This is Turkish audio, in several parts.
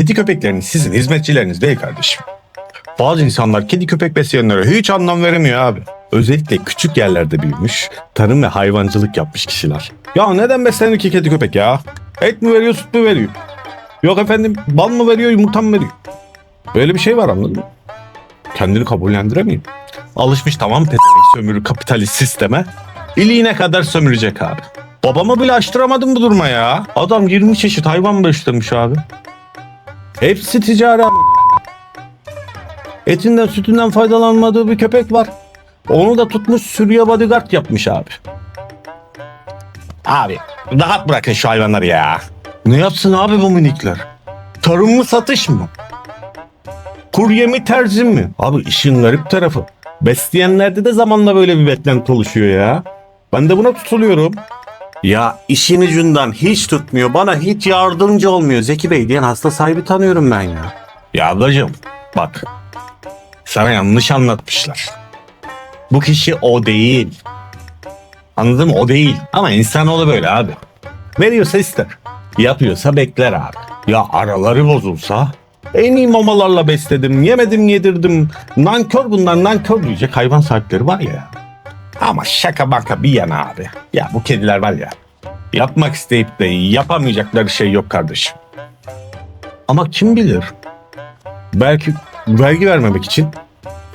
kedi köpekleriniz sizin hizmetçileriniz değil kardeşim. Bazı insanlar kedi köpek besleyenlere hiç anlam veremiyor abi. Özellikle küçük yerlerde büyümüş, tarım ve hayvancılık yapmış kişiler. Ya neden beslenir ki kedi köpek ya? Et mi veriyor, süt mü veriyor? Yok efendim bal mı veriyor, yumurta mı veriyor? Böyle bir şey var anladın mı? Kendini kabullendiremiyor. Alışmış tamam pezevenk sömürü kapitalist sisteme. İliğine kadar sömürecek abi. Babamı bile açtıramadım bu duruma ya. Adam 20 çeşit hayvan beslemiş abi. Hepsi ticari. Etinden sütünden faydalanmadığı bir köpek var. Onu da tutmuş sürüye bodyguard yapmış abi. Abi rahat bırakın şu hayvanları ya. Ne yapsın abi bu minikler? Tarım mı satış mı? Kurye mi terzi mi? Abi işin garip tarafı. Besleyenlerde de zamanla böyle bir beklenti oluşuyor ya. Ben de buna tutuluyorum. Ya işin ucundan hiç tutmuyor. Bana hiç yardımcı olmuyor. Zeki Bey diyen hasta sahibi tanıyorum ben ya. Ya ablacığım bak. Sana yanlış anlatmışlar. Bu kişi o değil. Anladın mı? O değil. Ama insanoğlu böyle abi. Veriyorsa ister. Yapıyorsa bekler abi. Ya araları bozulsa en iyi mamalarla besledim, yemedim, yedirdim. Nankör bunlar, nankör diyecek hayvan sahipleri var ya. Ama şaka baka bir yana abi. Ya bu kediler var ya. Yapmak isteyip de yapamayacakları şey yok kardeşim. Ama kim bilir? Belki vergi vermemek için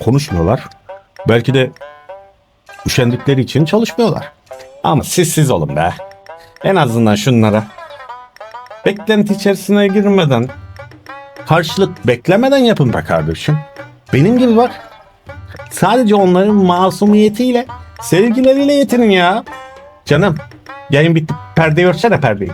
konuşmuyorlar. Belki de üşendikleri için çalışmıyorlar. Ama siz siz olun be. En azından şunlara. Beklenti içerisine girmeden, karşılık beklemeden yapın be kardeşim. Benim gibi bak. Sadece onların masumiyetiyle, sevgileriyle yetinin ya. Canım, yayın bitti. Perdeyi örtsene perdeyi.